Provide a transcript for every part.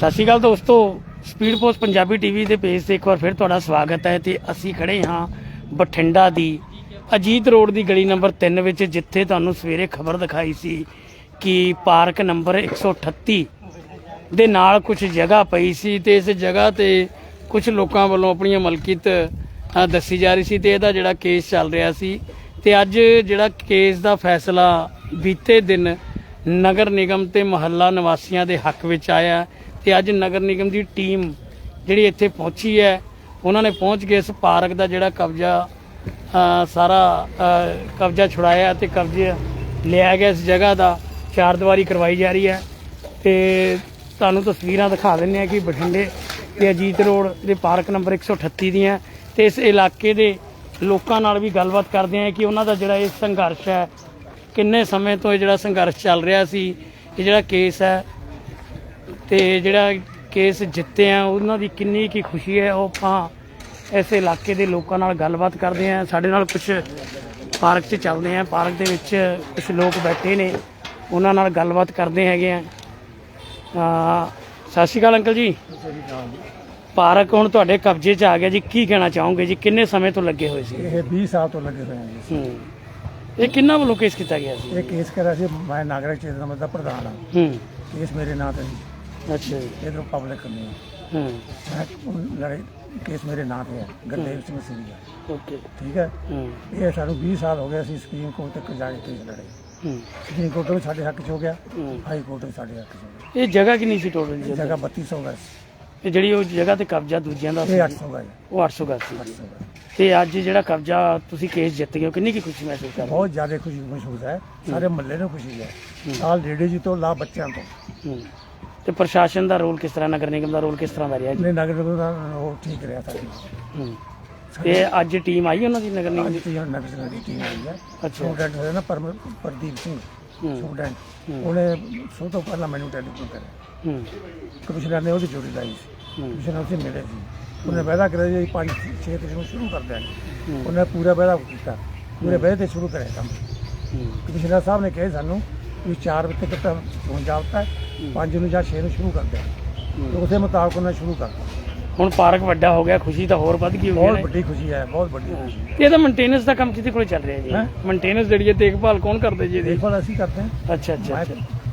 ਸਤਿ ਸ਼੍ਰੀ ਅਕਾਲ ਦੋਸਤੋ ਸਪੀਡ ਪੋਸਟ ਪੰਜਾਬੀ ਟੀਵੀ ਦੇ ਪੇਜ ਤੇ ਇੱਕ ਵਾਰ ਫਿਰ ਤੁਹਾਡਾ ਸਵਾਗਤ ਹੈ ਤੇ ਅਸੀਂ ਖੜੇ ਹਾਂ ਬਠਿੰਡਾ ਦੀ ਅਜੀਤ ਰੋਡ ਦੀ ਗਲੀ ਨੰਬਰ 3 ਵਿੱਚ, ਜਿੱਥੇ ਤੁਹਾਨੂੰ ਸਵੇਰੇ ਖਬਰ ਦਿਖਾਈ ਸੀ ਕਿ ਪਾਰਕ ਨੰਬਰ 138 ਦੇ ਨਾਲ ਕੁਝ ਜਗ੍ਹਾ ਪਈ ਸੀ ਤੇ ਇਸ ਜਗ੍ਹਾ ਤੇ ਕੁਝ ਲੋਕਾਂ ਵੱਲੋਂ ਆਪਣੀਆਂ ਮਲਕੀਤ ਦੱਸੀ ਜਾ ਰਹੀ ਸੀ ਤੇ ਇਹਦਾ ਜਿਹੜਾ ਕੇਸ ਚੱਲ ਰਿਹਾ ਸੀ ਤੇ ਅੱਜ ਜਿਹੜਾ ਕੇਸ ਦਾ ਫੈਸਲਾ ਬੀਤੇ ਦਿਨ ਨਗਰ ਨਿਗਮ ਤੇ ਮਹੱਲਾ ਨਿਵਾਸੀਆਂ ਦੇ ਹੱਕ ਵਿੱਚ ਆਇਆ। ਤੇ ਅੱਜ ਨਗਰ ਨਿਗਮ ਦੀ ਟੀਮ ਜਿਹੜੀ ਇੱਥੇ ਪਹੁੰਚੀ ਹੈ, ਉਹਨਾਂ ਨੇ ਪਹੁੰਚ ਕੇ ਇਸ ਪਾਰਕ ਦਾ ਜਿਹੜਾ ਕਬਜ਼ਾ ਸਾਰਾ ਕਬਜ਼ਾ ਛੁਡਾਇਆ ਤੇ ਕਬਜ਼ੇ ਲਿਆ ਗਿਆ ਇਸ ਜਗ੍ਹਾ ਦਾ ਚਾਰ ਦੀਵਾਰੀ ਕਰਵਾਈ ਜਾ ਰਹੀ ਹੈ। ਤੇ ਤੁਹਾਨੂੰ ਤਸਵੀਰਾਂ ਦਿਖਾ ਦਿੰਦੇ ਆ ਕਿ ਬਠਿੰਡੇ ਤੇ ਅਜੀਤ ਰੋਡ ਦੇ ਪਾਰਕ ਨੰਬਰ 138 ਦੀਆਂ ਤੇ ਇਸ ਇਲਾਕੇ ਦੇ ਲੋਕਾਂ ਨਾਲ ਵੀ ਗੱਲਬਾਤ ਕਰਦੇ ਆ ਕਿ ਉਹਨਾਂ ਦਾ ਜਿਹੜਾ ਇਹ ਸੰਘਰਸ਼ ਹੈ, ਕਿੰਨੇ ਸਮੇਂ ਤੋਂ ਇਹ ਜਿਹੜਾ ਸੰਘਰਸ਼ ਚੱਲ ਰਿਹਾ ਸੀ, ਇਹ ਜਿਹੜਾ ਕੇਸ ਹੈ ਤੇ ਜਿਹੜਾ ਕੇਸ ਜਿੱਤੇ ਆ ਉਹਨਾਂ ਦੀ ਕਿੰਨੀ ਕੀ ਖੁਸ਼ੀ ਹੈ ਉਹ ਆਪਾਂ ਇਸ ਇਲਾਕੇ ਦੇ ਲੋਕਾਂ ਨਾਲ ਗੱਲਬਾਤ ਕਰਦੇ ਆ। ਸਾਡੇ ਨਾਲ ਕੁਝ ਪਾਰਕ 'ਚ ਚੱਲਦੇ ਆ। ਪਾਰਕ ਦੇ ਵਿੱਚ ਕੁਝ ਲੋਕ ਬੈਠੇ ਨੇ ਉਹਨਾਂ ਨਾਲ ਗੱਲਬਾਤ ਕਰਦੇ ਹੈਗੇ ਆ। ਆ ਸਤਿ ਸ਼੍ਰੀ ਅਕਾਲ ਅੰਕਲ ਜੀ। ਪਾਰਕ ਹੁਣ ਤੁਹਾਡੇ ਕਬਜ਼ੇ 'ਚ ਆ ਗਿਆ ਜੀ। ਕੀ ਕਹਿਣਾ ਚਾਹੋਗੇ ਜੀ? ਕਿੰਨੇ ਸਮੇਂ ਤੋਂ ਲੱਗੇ ਹੋਏ ਸੀ? ਇਹ 20 ਸਾਲ ਤੋਂ ਲੱਗੇ ਹੋਏ ਜੀ। ਹੂੰ। ਇਹ ਕਿੰਨਾ ਵੱਲੋਂ ਕੇਸ ਕੀਤਾ ਗਿਆ ਸੀ? ਇਹ ਕੇਸ ਕਰਿਆ ਸੀ ਮੈਂ ਨਾਗਰਿਕ ਚੇਤਨਾ ਦਾ ਪ੍ਰਧਾਨ ਹਾਂ ਹੂੰ। ਕੇਸ ਮੇਰੇ ਨਾਂ ਤੇ ਨਹੀਂ ਅੱਛਾ ਜੀ। ਇਧਰੋਂ ਪਬਲਿਕ ਕਰਨੀ ਹੈ। ਲੜੇ ਕੇਸ ਮੇਰੇ ਨਾਂ ਤੇ ਹੈ ਗੁਰਦੇਵ ਸਿੰਘ ਸਿੰਘ ਦਾ ਓਕੇ। ਠੀਕ ਹੈ? ਹੂੰ। ਇਹ ਸਾਨੂੰ 20 ਸਾਲ ਹੋ ਗਏ ਅਸੀਂ ਸੁਪਰੀਮ ਕੋਰਟ ਤੱਕ ਜਾ ਕੇ ਕੇਸ ਲੜੇ। ਹੂੰ। ਸੁਪਰੀਮ ਕੋਰਟ ਵਿੱਚ ਸਾਡੇ ਹੱਕ 'ਚ ਹੋ ਗਿਆ। ਹਾਈ ਕੋਰਟ ਵਿੱਚ ਸਾਡੇ ਹੱਕ 'ਚ ਹੋ ਗਿਆ। ਇਹ ਜਗ੍ਹਾ ਕਿੰਨੀ ਸੀ ਟੋਟਲ ਜੀ? ਜਗ੍ਹਾ 3200 ਗਜ ਇਹ ਜਿਹੜੀ ਉਹ ਜਗ੍ਹਾ ਤੇ ਕਬਜ਼ਾ ਦੂਜਿਆਂ ਦਾ ਸੀ? ਇਹ 800 ਗਜ ਉਹ 800 ਗਜ਼ ਸੀ। 800 ਗਜ ਤੇ ਅੱਜ ਜਿਹੜਾ ਕਬਜ਼ਾ ਤੁਸੀਂ ਕੇਸ ਜਿੱਤ ਗਏ ਕਿੰਨੀ ਕੀ ਖੁਸ਼ੀ ਮਹਿਸੂਸ ਕਰ ਰਹੇ ਬਹੁਤ ਜ਼ਿਆਦਾ ਖੁਸ਼ੀ ਮਹਿਸੂਸ ਹੈ। ਸਾਰੇ ਮਹੱਲੇ ਨੂੰ ਖੁਸ਼ੀ ਹੈ। ਸਾਲ ਲੇਡੀ ਜੀ ਤੋਂ ਲਾ ਬੱਚਿਆਂ ਤੋਂ। ਹੂੰ। ਤੇ ਪ੍ਰਸ਼ਾਸਨ ਦਾ ਰੋਲ ਕਿਸ ਤਰ੍ਹਾਂ ਨਗਰ ਨਿਗਮ ਦਾ ਰੋਲ ਕਿਸ ਤਰ੍ਹਾਂ ਦਾ ਰਿਹਾ ਜੀ? ਨੇ ਨਗਰ ਨਿਗਮ ਦਾ ਉਹ ਠੀਕ ਰਿਹਾ ਸਾਡੀ ਹੂੰ। ਤੇ ਅੱਜ ਟੀਮ ਆਈ ਉਹਨਾਂ ਦੀ ਨਗਰ ਨਿਗਮ ਅੱਜ ਦੀ? ਤੇ ਨਗਰ ਨਿਗਮ ਦੀ ਟੀਮ ਆਈ ਹੈ। ਅੱਛਾ। ਸਟੂਡੈਂਟ ਹੋਇਆ ਨਾ ਪਰਮ ਪ੍ਰਦੀਪ ਸਿੰਘ ਹੂੰ। ਸਟੂਡੈਂਟ। ਉਹਨੇ ਸਭ ਤੋਂ ਪਹਿਲਾਂ ਮੈਨੂੰ ਟੈਲੀਫੋਨ ਕਰਿਆ। ਹੂੰ। ਕਮਿਸ਼ਨਰ ਨੇ ਉਹਦੀ ਜੋੜੀ ਲਾਈ ਸੀ। ਹੂੰ। ਕਮਿਸ਼ਨਰ ਉਸੇ ਮਿਲੇ ਸੀ। ਉਹਨੇ ਵਾਅਦਾ ਕਰਿਆ ਜੀ 5 6 ਤਰੀਕ ਨੂੰ ਸ਼ੁਰੂ ਕਰ ਦਿਆਂਗੇ। ਹੂੰ। ਉਹਨੇ ਪੂਰਾ ਵਾਅਦਾ ਕੀਤਾ। ਪੂਰੇ ਵਾਅਦੇ ਤੇ ਸ਼ੁਰੂ ਕਰਿਆ ਕੰਮ। ਹੂੰ। ਕਮਿਸ਼ਨਰ ਸਾਹਿਬ ਨੇ ਕਿਹਾ ਸਾਨੂੰ ਵੀ 4 ਵਜੇ ਤੱਕ ਤਾਂ ਪਹੁੰਚ ਜਾਵਤਾ 5 ਨੂੰ ਜਾਂ 6 ਨੂੰ ਸ਼ੁਰੂ ਕਰ ਦਿਆਂਗੇ ਤੇ ਉਸੇ ਮੁਤਾਬਕ ਉਹਨੇ ਸ਼ੁਰੂ ਕਰਤਾ। ਹੁਣ ਪਾਰਕ ਵੱਡਾ ਹੋ ਗਿਆ ਖੁਸ਼ੀ ਤਾਂ ਹੋਰ ਵੱਧ ਗਈ ਹੋਈ ਬਹੁਤ ਹੈ ਵੱਡੀ ਖੁਸ਼ੀ ਹੈ ਬਹੁਤ ਵੱਡੀ ਖੁਸ਼ੀ ਹੈ। ਇਹਦਾ ਮੇਨਟੇਨੈਂਸ ਦਾ ਕੰਮ ਕਿਹਦੇ ਕੋਲ ਚੱਲ ਰਿਹਾ ਜੀ? ਹੈਂ? ਮੇਨਟੇਨੈਂਸ ਜਿਹੜੀ ਹੈ ਦੇਖਭਾਲ ਕੌਣ ਕਰਦੇ ਜੀ ਇਹਦੀ? ਦੇਖਭਾਲ ਅਸੀਂ ਕਰਦੇ ਹਾਂ। ਅੱਛਾ ਅੱਛਾ ਮੈਂ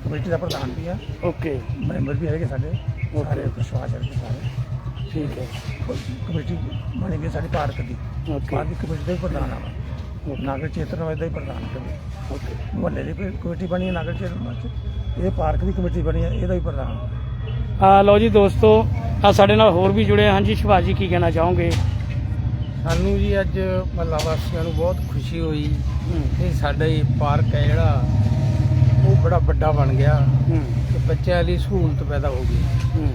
ਕਮੇਟੀ ਦਾ ਪ੍ਰਧਾਨ ਵੀ ਹਾਂ। ਓਕੇ। ਮੈਂਬਰ ਵੀ ਹੈਗੇ ਸਾਡੇ। ਸਾਰੇ ਵਿਸ਼ਵਾਸ ਹੈ ਸਾਰੇ। ਠੀਕ ਹੈ। ਕਮੇਟੀ ਬਣੀ ਗਈ ਸਾਡੀ ਪਾਰਕ ਦੀ। ਓਕੇ। ਪਾਰਕ ਦੀ ਕਮੇਟੀ ਦਾ ਹੀ ਪ੍ਰਧਾਨ ਆ ਮੈਂ। ਨਾਗਰ ਚੇਤਨ ਵਜਦਾ ਹੀ ਪ੍ਰਧਾਨ ਕਮੇਟੀ ਓਕੇ। ਮੁਹੱਲੇ ਦੀ ਕੋਈ ਕਮੇਟੀ ਬਣੀ ਹੈ ਨਾਗਰ ਚੇਤਨ ਵਿੱਚ ਇਹ ਪਾਰਕ ਦੀ ਕਮੇਟੀ ਬਣੀ ਹੈ ਇਹਦਾ ਹੀ ਪ੍ਰਧਾਨ। ਆ ਲਓ ਜੀ ਦੋਸਤੋ ਆ ਸਾਡੇ ਨਾਲ ਹੋਰ ਵੀ ਜੁੜੇ ਆ। ਹਾਂਜੀ ਸ਼ਿਵਾਜੀ ਕੀ ਕਹਿਣਾ ਚਾਹੋਗੇ? ਸਾਨੂੰ ਜੀ ਅੱਜ ਮਹੱਲਾ ਵਾਸੀਆਂ ਨੂੰ ਬਹੁਤ ਖੁਸ਼ੀ ਹੋਈ ਹੂੰ। ਕਿ ਸਾਡਾ ਇਹ ਪਾਰਕ ਹੈ ਜਿਹੜਾ ਉਹ ਬੜਾ ਵੱਡਾ ਬਣ ਗਿਆ। ਹੂੰ। ਤੇ ਬੱਚਿਆਂ ਲਈ ਸਹੂਲਤ ਪੈਦਾ ਹੋ ਗਈ। ਹੂੰ।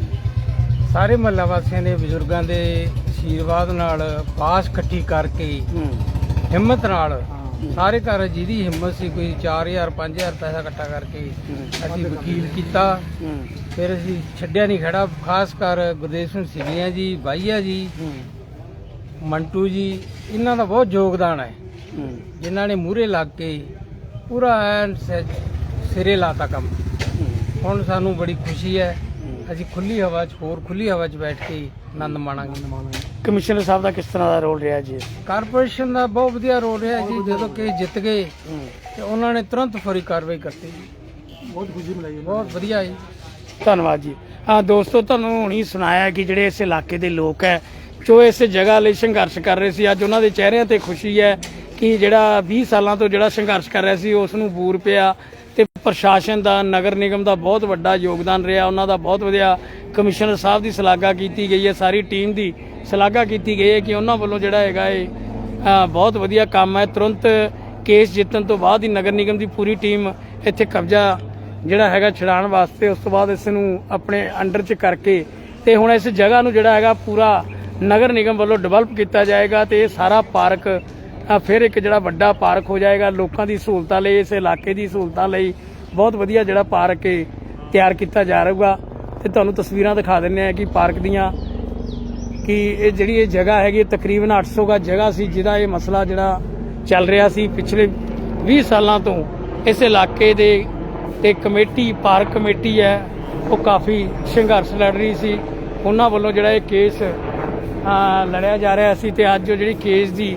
ਸਾਰੇ ਮਹੱਲਾ ਵਾਸੀਆਂ ਦੇ ਬਜ਼ੁਰਗਾਂ ਦੇ ਆਸ਼ੀਰਵਾਦ ਨਾਲ ਪਾਸ ਇਕੱਠੀ ਕਰਕੇ ਹੂੰ। ਹਿੰਮਤ ਨਾਲ। ਸਾਰੇ ਘਰ ਜਿਹਦੀ ਹਿੰਮਤ ਸੀ ਕੋਈ 4000 5000 ਪੈਸਾ ਇਕੱਠਾ ਕਰਕੇ ਅਸੀਂ ਵਕੀਲ ਕੀਤਾ। ਫਿਰ ਅਸੀਂ ਛੱਡਿਆ ਨਹੀਂ ਖੜਾ। ਖਾਸ ਕਰ ਗੁਰਦੇਵ ਸਿੰਘ ਸਿੰਘੀਆਂ ਜੀ ਬਾਈਆ ਜੀ ਮੰਟੂ ਜੀ ਇਹਨਾਂ ਦਾ ਬਹੁਤ ਯੋਗਦਾਨ ਹੈ। ਜਿਨ੍ਹਾਂ ਨੇ ਮੂਹਰੇ ਲੱਗ ਕੇ ਪੂਰਾ ਐਨ ਸਿਰੇ ਲਾਤਾ ਕੰਮ। ਹੁਣ ਸਾਨੂੰ ਬੜੀ ਖੁਸ਼ੀ ਹੈ। ਅਸੀਂ ਖੁੱਲੀ ਹਵਾ 'ਚ ਹੋਰ ਖੁੱਲੀ ਹਵਾ 'ਚ ਬੈਠ ਕੇ ਆਨੰਦ ਮਾਣਾਂਗੇ। ਕਮਿਸ਼ਨਰ ਸਾਹਿਬ ਦਾ ਕਿਸ ਤਰ੍ਹਾਂ ਦਾ ਰੋਲ ਰਿਹਾ ਜੀ? ਕਾਰਪੋਰੇਸ਼ਨ ਦਾ ਬਹੁਤ ਵਧੀਆ ਰੋਲ ਰਿਹਾ ਜੀ ਜਦੋਂ ਕਿ ਜਿੱਤ ਗਏ ਤੇ ਉਹਨਾਂ ਨੇ ਤੁਰੰਤ ਫੌਰੀ ਕਾਰਵਾਈ ਕਰਤੀ ਜੀ। ਬਹੁਤ ਖੁਸ਼ੀ ਮਿਲਾਈ ਬਹੁਤ ਵਧੀਆ ਜੀ। ਧੰਨਵਾਦ ਜੀ। ਆ ਦੋਸਤੋ ਤੁਹਾਨੂੰ ਹੁਣੀ ਸੁਣਾਇਆ ਕਿ ਜਿਹੜੇ ਇਸ ਇਲਾਕੇ ਦੇ ਲੋਕ ਹੈ ਜੋ ਇਸ ਜਗ੍ਹਾ ਲਈ ਸੰਘਰਸ਼ ਕਰ ਰਹੇ ਸੀ ਅੱਜ ਉਹਨਾਂ ਦੇ ਚਿਹਰਿਆਂ ਤੇ ਖੁਸ਼ੀ ਹੈ ਕਿ ਜਿਹੜਾ 20 ਸਾਲਾਂ ਤੋਂ ਜਿਹੜਾ ਸੰਘਰਸ਼ ਕਰ ਰਿਹਾ ਸੀ ਉਸ ਨੂੰ ਬੂਰ ਪਿਆ। ਪ੍ਰਸ਼ਾਸਨ ਦਾ, ਨਗਰ ਨਿਗਮ ਦਾ ਬਹੁਤ ਵੱਡਾ ਯੋਗਦਾਨ ਰਿਹਾ। ਉਹਨਾਂ ਦਾ ਬਹੁਤ ਵਧੀਆ ਕਮਿਸ਼ਨਰ ਸਾਹਿਬ ਦੀ ਸ਼ਲਾਘਾ ਕੀਤੀ ਗਈ ਹੈ। ਸਾਰੀ ਟੀਮ ਦੀ ਸ਼ਲਾਘਾ ਕੀਤੀ ਗਈ ਹੈ ਕਿ ਉਹਨਾਂ ਵੱਲੋਂ ਜਿਹੜਾ ਹੈਗਾ ਇਹ ਬਹੁਤ ਵਧੀਆ ਕੰਮ ਹੈ। ਤੁਰੰਤ ਕੇਸ ਜਿੱਤਣ ਤੋਂ ਬਾਅਦ ਹੀ ਨਗਰ ਨਿਗਮ ਦੀ ਪੂਰੀ ਟੀਮ ਇੱਥੇ ਕਬਜ਼ਾ ਜਿਹੜਾ ਹੈਗਾ ਛਡਾਉਣ ਵਾਸਤੇ ਉਸ ਤੋਂ ਬਾਅਦ ਇਸ ਨੂੰ ਆਪਣੇ ਅੰਡਰ 'ਚ ਕਰਕੇ ਤੇ ਹੁਣ ਇਸ ਜਗ੍ਹਾ ਨੂੰ ਜਿਹੜਾ ਹੈਗਾ ਪੂਰਾ ਨਗਰ ਨਿਗਮ ਵੱਲੋਂ ਡਿਵੈਲਪ ਕੀਤਾ ਜਾਏਗਾ ਤੇ ਇਹ ਸਾਰਾ ਪਾਰਕ ਫਿਰ ਇੱਕ ਜਿਹੜਾ ਵੱਡਾ ਪਾਰਕ ਹੋ ਜਾਏਗਾ। ਲੋਕਾਂ ਦੀ ਸਹੂਲਤਾਂ ਲਈ, ਇਸ ਇਲਾਕੇ ਦੀ ਸਹੂਲਤਾਂ ਲਈ ਬਹੁਤ ਵਧੀਆ ਜਿਹੜਾ ਪਾਰਕ ਇਹ ਤਿਆਰ ਕੀਤਾ ਜਾ ਰਹੂਗਾ। ਤੇ ਤੁਹਾਨੂੰ ਤਸਵੀਰਾਂ ਦਿਖਾ ਦਿੰਨੇ ਆ ਕਿ ਪਾਰਕ ਦੀਆਂ ਕਿ ਇਹ ਜਿਹੜੀ ਇਹ ਜਗ੍ਹਾ ਹੈਗੀ ਇਹ ਤਕਰੀਬਨ 800 ਗਾ ਜਗ੍ਹਾ ਸੀ ਜਿਹਦਾ ਇਹ ਮਸਲਾ ਜਿਹੜਾ ਚੱਲ ਰਿਹਾ ਸੀ ਪਿਛਲੇ 20 ਸਾਲਾਂ ਤੋਂ। ਇਸ ਇਲਾਕੇ ਦੇ ਤੇ ਕਮੇਟੀ, ਪਾਰਕ ਕਮੇਟੀ ਹੈ, ਉਹ ਕਾਫੀ ਸੰਘਰਸ਼ ਲੜ ਰਹੀ ਸੀ। ਉਹਨਾਂ ਵੱਲੋਂ ਜਿਹੜਾ ਇਹ ਕੇਸ ਲੜਿਆ ਜਾ ਰਿਹਾ ਸੀ ਤੇ ਅੱਜ ਉਹ ਜਿਹੜੀ ਕੇਸ ਦੀ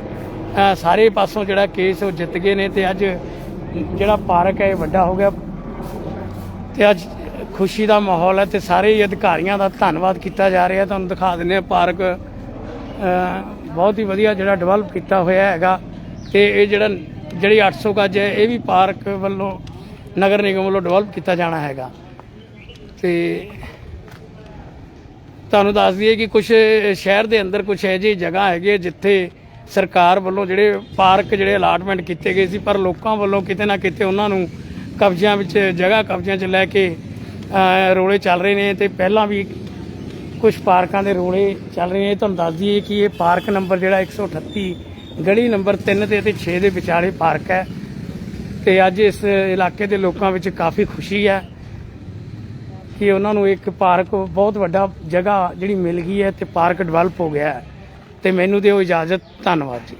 ਸਾਰੇ ਪਾਸੋਂ ਜਿਹੜਾ ਕੇਸ ਉਹ ਜਿੱਤ ਗਏ ਨੇ ਤੇ ਅੱਜ ਜਿਹੜਾ ਪਾਰਕ ਹੈ ਇਹ ਵੱਡਾ ਹੋ ਗਿਆ। ਤੇ ਅੱਜ ਖੁਸ਼ੀ ਦਾ ਮਾਹੌਲ ਹੈ ਤੇ ਸਾਰੇ ਹੀ ਅਧਿਕਾਰੀਆਂ ਦਾ ਧੰਨਵਾਦ ਕੀਤਾ ਜਾ ਰਿਹਾ। ਤੁਹਾਨੂੰ ਦਿਖਾ ਦਿੰਦੇ ਆ ਪਾਰਕ ਬਹੁਤ ਹੀ ਵਧੀਆ ਜਿਹੜਾ ਡਿਵੈਲਪ ਕੀਤਾ ਹੋਇਆ ਹੈਗਾ। ਤੇ ਇਹ ਜਿਹੜਾ, ਜਿਹੜੀ 800 ਗੱਜ ਹੈ, ਇਹ ਵੀ ਪਾਰਕ ਵੱਲੋਂ, ਨਗਰ ਨਿਗਮ ਵੱਲੋਂ ਡਿਵੈਲਪ ਕੀਤਾ ਜਾਣਾ ਹੈਗਾ। ਤੇ ਤੁਹਾਨੂੰ ਦੱਸ ਦਈਏ ਕਿ ਕੁਝ ਸ਼ਹਿਰ ਦੇ ਅੰਦਰ ਕੁਝ ਇਹੋ ਜਿਹੀ ਜਗ੍ਹਾ ਹੈਗੀ ਹੈ ਜਿੱਥੇ ਸਰਕਾਰ ਵੱਲੋਂ ਜਿਹੜੇ ਪਾਰਕ ਜਿਹੜੇ ਅਲਾਟਮੈਂਟ ਕੀਤੇ ਗਏ ਸੀ ਪਰ ਲੋਕਾਂ ਵੱਲੋਂ ਕਿਤੇ ਨਾ ਕਿਤੇ ਉਹਨਾਂ ਨੂੰ ਕਬਜ਼ਿਆਂ ਵਿੱਚ ਜਗ੍ਹਾ ਕਬਜ਼ਿਆਂ 'ਚ ਲੈ ਕੇ ਅਹ, ਰੋਲੇ ਚੱਲ ਰਹੇ ਨੇ ਤੇ ਪਹਿਲਾਂ ਵੀ ਕੁਝ ਪਾਰਕਾਂ ਦੇ ਰੋਲੇ ਚੱਲ ਰਹੇ ਨੇ। ਤੁਹਾਨੂੰ ਦੱਸ ਦਈਏ ਕਿ ਇਹ ਪਾਰਕ ਨੰਬਰ ਜਿਹੜਾ 138 ਗਲੀ ਨੰਬਰ 3 ਤੇ ਅਤੇ 6 ਦੇ ਵਿਚਾਲੇ ਪਾਰਕ ਹੈ ਤੇ ਅੱਜ ਇਸ ਇਲਾਕੇ ਦੇ ਲੋਕਾਂ ਵਿੱਚ ਕਾਫੀ ਖੁਸ਼ੀ ਹੈ ਕਿ ਉਹਨਾਂ ਨੂੰ ਇੱਕ ਪਾਰਕ ਬਹੁਤ ਵੱਡਾ ਜਗ੍ਹਾ ਜਿਹੜੀ ਮਿਲ ਗਈ ਹੈ ਤੇ ਪਾਰਕ ਡਿਵੈਲਪ ਹੋ ਗਿਆ ਹੈ। ਤੇ ਮੈਨੂੰ ਦਿਓ ਇਜਾਜ਼ਤ। ਧੰਨਵਾਦ ਜੀ।